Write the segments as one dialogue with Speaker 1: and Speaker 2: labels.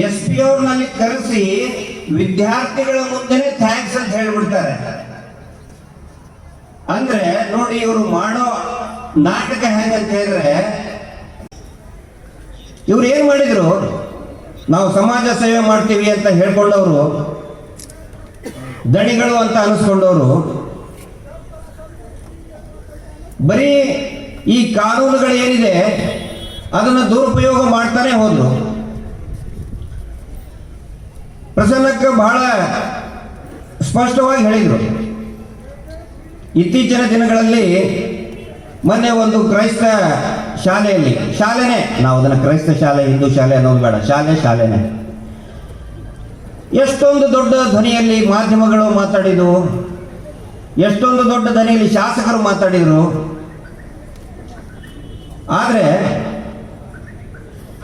Speaker 1: S P ಅವ್ರನ್ನಲ್ಲಿ ಕರೆಸಿ ವಿದ್ಯಾರ್ಥಿಗಳ ಮುಂದೆ ಥ್ಯಾಂಕ್ಸ್ ಅಂತ ಹೇಳ್ಬಿಡ್ತಾರೆ. ಅಂದ್ರೆ ನೋಡಿ ಇವರು ಮಾಡೋ ನಾಟಕ ಹೆಂಗಂತ ಹೇಳಿದ್ರೆ, ಇವ್ರು ಏನ್ ಮಾಡಿದ್ರು? ನಾವು ಸಮಾಜ ಸೇವೆ ಮಾಡ್ತೀವಿ ಅಂತ ಹೇಳ್ಕೊಂಡವರು, ದಣಿಗಳು ಅಂತ ಅನಿಸ್ಕೊಂಡವರು, ಬರೀ ಈ ಕಾನೂನುಗಳು ಏನಿದೆ, ಅದನ್ನು ದುರುಪಯೋಗ ಮಾಡ್ತಾನೆ ಹೋದ್ರು. ಪ್ರಸನ್ನಕ್ಕೆ ಬಹಳ ಸ್ಪಷ್ಟವಾಗಿ ಹೇಳಿದರು. ಇತ್ತೀಚಿನ ದಿನಗಳಲ್ಲಿ ಮೊನ್ನೆ ಒಂದು ಕ್ರೈಸ್ತ ಶಾಲೆಯಲ್ಲಿ, ಶಾಲೆನೇ, ನಾವು ಅದನ್ನು ಕ್ರೈಸ್ತ ಶಾಲೆ, ಹಿಂದೂ ಶಾಲೆ ಅನ್ನೋದು ಬೇಡ, ಶಾಲೆ, ಶಾಲೆನೇ. ಎಷ್ಟೊಂದು ದೊಡ್ಡ ಧ್ವನಿಯಲ್ಲಿ ಮಾಧ್ಯಮಗಳು ಮಾತಾಡಿದವು ಎಷ್ಟೊಂದು ದೊಡ್ಡ ಧ್ವನಿಯಲ್ಲಿ ಶಾಸಕರು ಮಾತಾಡಿದರು. ಆದರೆ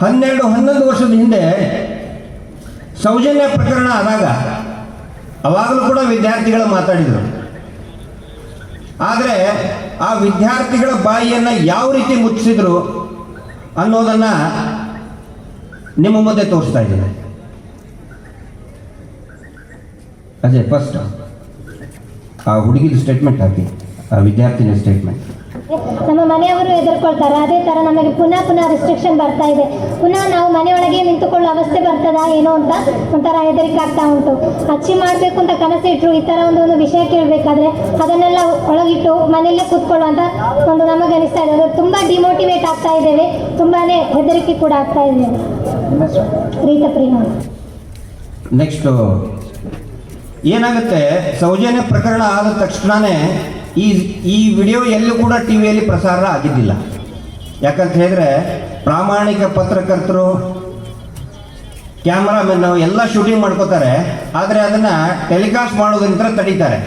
Speaker 1: ಹನ್ನೆರಡು, ಹನ್ನೊಂದು ವರ್ಷದ ಹಿಂದೆ ಸೌಜನ್ಯ ಪ್ರಕರಣ ಆದಾಗ ಅವಾಗಲೂ ಕೂಡ ವಿದ್ಯಾರ್ಥಿಗಳು ಮಾತಾಡಿದರು. ಆದರೆ ಆ ವಿದ್ಯಾರ್ಥಿಗಳ ಬಾಯಿಯನ್ನು ಯಾವ ರೀತಿ ಮುಚ್ಚಿಸಿದ್ರು ಅನ್ನೋದನ್ನು ನಿಮ್ಮ ಮುಂದೆ ತೋರಿಸ್ತಾ ಇದ್ದೀನಿ. ಅದೇ ಫಸ್ಟ್ ಆ ಹುಡುಗಿದ ಸ್ಟೇಟ್ಮೆಂಟ್ ಹಾಕಿ, ಆ ವಿದ್ಯಾರ್ಥಿನ ಸ್ಟೇಟ್ಮೆಂಟ್
Speaker 2: ನಮ್ಮ ಮನೆಯವರು ಎದುರ್ಕೊಳ್ತಾರೆ ಅದೇ ತರ ನಮಗೆ ಪುನಃ ಪುನಃ ರಿಸ್ಟ್ರಿಕ್ಷನ್ ಬರ್ತಾ ಇದೆ. ಪುನಃ ನಾವು ಮನೆಯೊಳಗೆ ನಿಂತುಕೊಳ್ಳೋ ಅವಸ್ಥೆ ಬರ್ತದಾ ಏನೋ ಅಂತ ಒಂಥರ ಹೆದರಿಕೆ ಆಗ್ತಾ ಉಂಟು. ಅಚ್ಚಿ ಮಾಡಬೇಕು ಅಂತ ಕನಸಿಟ್ರು, ಈ ತರ ಒಂದು ಒಂದು ವಿಷಯ ಕೇಳಬೇಕಾದ್ರೆ ಅದನ್ನೆಲ್ಲ ಒಳಗಿಟ್ಟು ಮನೆಯಲ್ಲೇ ಕೂತ್ಕೊಳ್ಳುವಂತ ಒಂದು ನಮಗೆ ಅನಿಸ್ತಾ ಇದೆ. ಅದು ತುಂಬಾ ಡಿಮೋಟಿವೇಟ್ ಆಗ್ತಾ ಇದ್ದೇವೆ. ತುಂಬಾ ಹೆದರಿಕೆ ಕೂಡ ಆಗ್ತಾ ಇದ್ದೇವೆ ರೀತ
Speaker 1: ನೆಕ್ಸ್ಟು ಏನಾಗುತ್ತೆ? ಸೌಜನ್ಯ ಪ್ರಕರಣ ಆದ ತಕ್ಷಣವೇ ಈ ಈ ವಿಡಿಯೋ ಎಲ್ಲೂ ಕೂಡ ಟಿ ವಿಯಲ್ಲಿ ಪ್ರಸಾರ ಆಗಿದ್ದಿಲ್ಲ. ಯಾಕಂತ ಹೇಳಿದ್ರೆ ಪ್ರಾಮಾಣಿಕ ಪತ್ರಕರ್ತರು, ಕ್ಯಾಮ್ರಾಮೆನ್ ಎಲ್ಲ ಶೂಟಿಂಗ್ ಮಾಡ್ಕೋತಾರೆ, ಆದರೆ ಅದನ್ನು ಟೆಲಿಕಾಸ್ಟ್ ಮಾಡೋದ್ರಿಂದ ತಡೀತಾರೆ.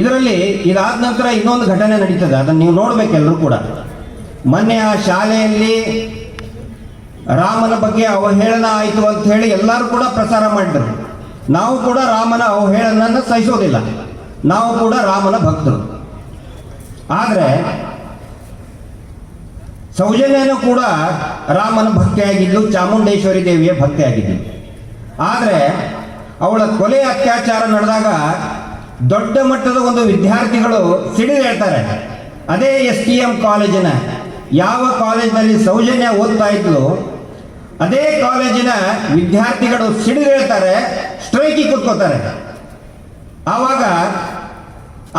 Speaker 1: ಇದರಲ್ಲಿ ಇದಾದ ನಂತರ ಇನ್ನೊಂದು ಘಟನೆ ನಡೀತದೆ, ಅದನ್ನು ನೀವು ನೋಡಬೇಕೆಲ್ಲರೂ ಕೂಡ. ಮೊನ್ನೆ ಆ ಶಾಲೆಯಲ್ಲಿ ರಾಮನ ಬಗ್ಗೆ ಅವಹೇಳನ ಆಯಿತು ಅಂತ ಹೇಳಿ ಎಲ್ಲರೂ ಕೂಡ ಪ್ರಸಾರ ಮಾಡಿದರು. ನಾವು ಕೂಡ ರಾಮನ ಅವಹೇಳನನ್ನು ಸಹಿಸೋದಿಲ್ಲ. ನಾವು ಕೂಡ ರಾಮನ ಭಕ್ತರು. ಆದರೆ, ಸೌಜನ್ಯನೂ ಕೂಡ ರಾಮನ ಭಕ್ತಿಯಾಗಿದ್ದು ಚಾಮುಂಡೇಶ್ವರಿ ದೇವಿಯ ಭಕ್ತಿಯಾಗಿದ್ದು. ಆದರೆ, ಅವಳ ಕೊಲೆ ಅತ್ಯಾಚಾರ ನಡೆದಾಗ ದೊಡ್ಡ ಮಟ್ಟದ ಒಂದು ವಿದ್ಯಾರ್ಥಿಗಳು ಸಿಡಿದು ಹೇಳ್ತಾರೆ. ಅದೇ ಎಸ್ ಟಿ ಎಂ ಕಾಲೇಜಿನ ಯಾವ ಕಾಲೇಜಿನಲ್ಲಿ ಸೌಜನ್ಯ ಓದ್ತಾ ಇದ್ಲು, ಅದೇ ಕಾಲೇಜಿನ ವಿದ್ಯಾರ್ಥಿಗಳು ಸಿಡಿದು ಹೇಳ್ತಾರೆ, ಸ್ಟ್ರೈಕಿಗೆ ಕೂತ್ಕೋತಾರೆ. ಆವಾಗ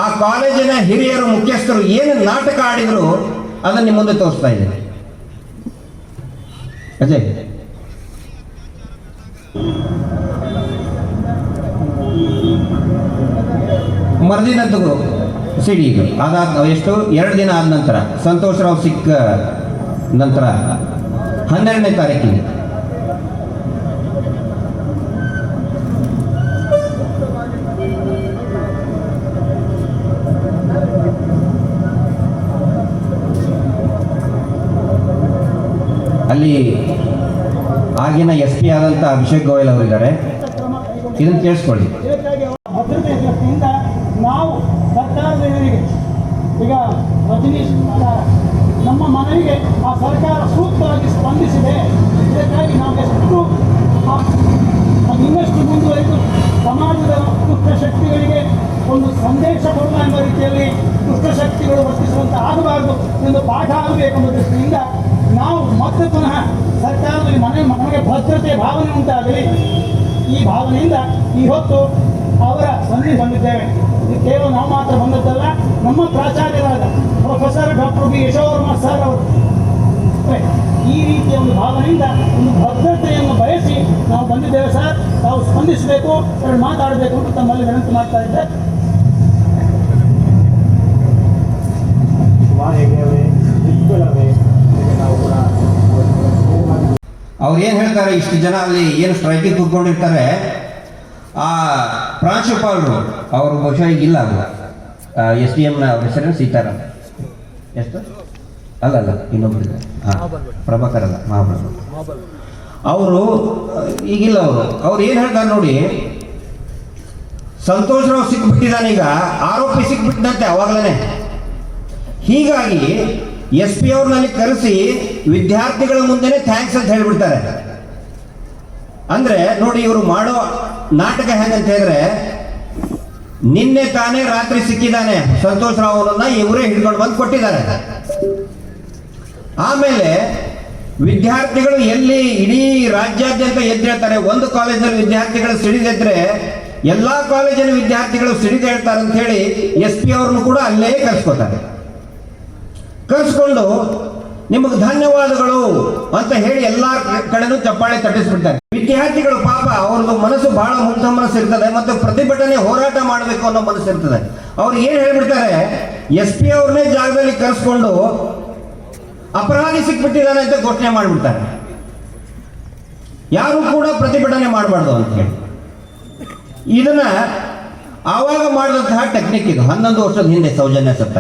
Speaker 1: ಆ ಕಾಲೇಜಿನ ಹಿರಿಯರು, ಮುಖ್ಯಸ್ಥರು ಏನು ನಾಟಕ ಆಡಿದ್ರು ಅದನ್ನು ನಿಮ್ಮ ಮುಂದೆ ತೋರಿಸ್ತಾ ಇದ್ದೇನೆ. ಅಜಯ್. ಮರುದಿನದ್ದು ಸಿಡಿ ಇದು ಅದಾದ ಎಷ್ಟು ಎರಡು ದಿನ ಆದ ನಂತರ ಸಂತೋಷ್ ರಾವ್ ಸಿಕ್ಕ ನಂತರ ಹನ್ನೆರಡನೇ ತಾರೀಕಿಗೆ. ಅಲ್ಲಿ ಆಗಿನ ಎಸ್ ಪಿ ಆದಂಥ ಅಭಿಷೇಕ್ ಗೋಯಲ್ ಅವರಿದ್ದಾರೆ. ಇದನ್ನು ಕೇಳಿಸ್ಕೊಳ್ಳಿ.
Speaker 3: ಭದ್ರತೆ ದೃಷ್ಟಿಯಿಂದ ನಾವು ಸರ್ಕಾರದ ಇವರಿಗೆ ಈಗ ರಜನೀಶ್ ನಮ್ಮ ಮನವಿಗೆ ಆ ಸರ್ಕಾರ ಸೂಕ್ತವಾಗಿ ಸ್ಪಂದಿಸಿದೆ. ಇದಕ್ಕಾಗಿ ನಾವು ಎಷ್ಟು ಇನ್ನಷ್ಟು ಮುಂದುವರೆದು ಸಮಾಜದ ದುಷ್ಟ ಶಕ್ತಿಗಳಿಗೆ ಒಂದು ಸಂದೇಶ ಕೊಡುವ ಎಂಬ ರೀತಿಯಲ್ಲಿ ದುಷ್ಟ ಶಕ್ತಿಗಳು ವರ್ತಿಸುವಂತ ಆಗಬಾರದು ಎಂದು ಪಾಠ ಆಗಬೇಕೆಂಬ ದೃಷ್ಟಿಯಿಂದ ಮತ್ತೆ ಪುನಃ ಸರ್ಕಾರದಲ್ಲಿ ಮನೆ ನಮಗೆ ಭದ್ರತೆ ಭಾವನೆ ಉಂಟಾಗಲಿ. ಈ ಭಾವನೆಯಿಂದ ಈ ಹೊತ್ತು ಅವರ ಸಂಧಿ ಬಂದಿದ್ದೇವೆ. ಇದು ಕೇವಲ ನಾವು ಮಾತ್ರ ಬಂದದ್ದಲ್ಲ, ನಮ್ಮ ಪ್ರಾಚಾರ್ಯರಾದ professor doctor B Yashovarma sir ಅವರು. ಈ ರೀತಿಯ ಒಂದು ಭಾವನೆಯಿಂದ ಒಂದು ಭದ್ರತೆಯನ್ನು ಬಯಸಿ ನಾವು ಬಂದಿದ್ದೇವೆ ಸರ್. ತಾವು ಸ್ಪಂದಿಸಬೇಕು, ಎರಡು ಮಾತಾಡಬೇಕು ಅಂತ ತಮ್ಮಲ್ಲಿ ವಿನಂತಿ ಮಾಡ್ತಾ ಇದ್ದೆ.
Speaker 1: ಅವ್ರು ಏನು ಹೇಳ್ತಾರೆ, ಇಷ್ಟು ಜನ ಅಲ್ಲಿ ಏನು ಸ್ಟ್ರೈಕಿಗೆ ಕೂತ್ಕೊಂಡಿರ್ತಾರೆ, ಆ ಪ್ರಾಂಶುಪಾಲರು ಅವರು ಬಹುಶಃ ಈಗ ಇಲ್ಲ ಅಲ್ಲ. ಎಸ್ ಡಿ ಎಮ್ನ ಅವ್ರ ಹೆಸರು ಸೀತಾರಾಮ್. ಎಷ್ಟು? ಅಲ್ಲ ಅಲ್ಲ ಇನ್ನೊಬ್ಬರಿದ್ದಾರೆ ಹಾಂ, ಪ್ರಭಾಕರ್ ಅಲ್ಲ, ಮಹಾಪ್ರಭು. ಅವರು ಈಗಿಲ್ಲ ಅವರು. ಅವ್ರು ಏನು ಹೇಳ್ತಾರೆ ನೋಡಿ, ಸಂತೋಷ್ ರಾವ್ ಸಿಕ್ಬಿಟ್ಟಿದ್ದಾನೀಗ ಆರೋಪಿ ಸಿಕ್ಬಿಟ್ಟಂತೆ ಅವಾಗಲೇ ಹೀಗಾಗಿ ಎಸ್ ಪಿ ಅವ್ರನ್ನಲ್ಲಿ ಕರೆಸಿ ವಿದ್ಯಾರ್ಥಿಗಳ ಮುಂದೆನೆ ಥ್ಯಾಂಕ್ಸ್ ಅಂತ ಹೇಳ್ಬಿಡ್ತಾರೆ. ಅಂದ್ರೆ ನೋಡಿ ಇವರು ಮಾಡೋ ನಾಟಕ ಹೆಂಗಂತ ಹೇಳಿದ್ರೆ, ನಿನ್ನೆ ತಾನೇ ರಾತ್ರಿ ಸಿಕ್ಕಿದ್ದಾನೆ ಸಂತೋಷ್ ರಾವ್ ಅವರನ್ನ ಇವರೇ ಹಿಡ್ಕೊಂಡು ಬಂದು ಕೊಟ್ಟಿದ್ದಾರೆ. ಆಮೇಲೆ ವಿದ್ಯಾರ್ಥಿಗಳು ಎಲ್ಲಿ ಇಡೀ ರಾಜ್ಯಾದ್ಯಂತ ಎದ್ದೇಳ್ತಾರೆ ಒಂದು ಕಾಲೇಜಲ್ಲಿ ವಿದ್ಯಾರ್ಥಿಗಳು ಸಿಡಿದೆದ್ರೆ ಎಲ್ಲಾ ಕಾಲೇಜಿನ ವಿದ್ಯಾರ್ಥಿಗಳು ಸಿಡಿದೇಳ್ತಾರೆ ಅಂತ ಹೇಳಿ ಎಸ್ ಪಿ ಅವ್ರನ್ನು ಕೂಡ ಅಲ್ಲೇ ಕರ್ಸ್ಕೊತಾರೆ. ಕರ್ಸ್ಕೊಂಡು ನಿಮಗೆ ಧನ್ಯವಾದಗಳು ಅಂತ ಹೇಳಿ ಎಲ್ಲಾ ಕಡೆನೂ ಚಪ್ಪಾಳೆ ತಟ್ಟಿಸ್ಬಿಡ್ತಾರೆ. ವಿದ್ಯಾರ್ಥಿಗಳು ಪಾಪ ಅವ್ರದ್ದು ಮನಸ್ಸು ಬಹಳ ಮುಕ್ತ ಮನಸ್ಸು ಇರ್ತದೆ ಮತ್ತು ಪ್ರತಿಭಟನೆ ಹೋರಾಟ ಮಾಡಬೇಕು ಅನ್ನೋ ಮನಸ್ಸು ಇರ್ತದೆ. ಅವ್ರು ಏನು ಹೇಳ್ಬಿಡ್ತಾರೆ, ಎಸ್ ಪಿ ಅವ್ರನ್ನೇ ಜಾಗದಲ್ಲಿ ಕರೆಸ್ಕೊಂಡು ಅಪರಾಧಿ ಸಿಕ್ಬಿಟ್ಟಿದ್ದಾನೆ ಅಂತ ಘೋಷಣೆ ಮಾಡಿಬಿಡ್ತಾರೆ. ಯಾರು ಕೂಡ ಪ್ರತಿಭಟನೆ ಮಾಡಬಾರ್ದು ಅಂತ ಹೇಳಿ. ಇದನ್ನ ಆವಾಗ ಮಾಡಿದಂತಹ ಟೆಕ್ನಿಕ್ ಇದು. ಹನ್ನೊಂದು ವರ್ಷದ ಹಿಂದೆ ಸೌಜನ್ಯ ಸತ್ತ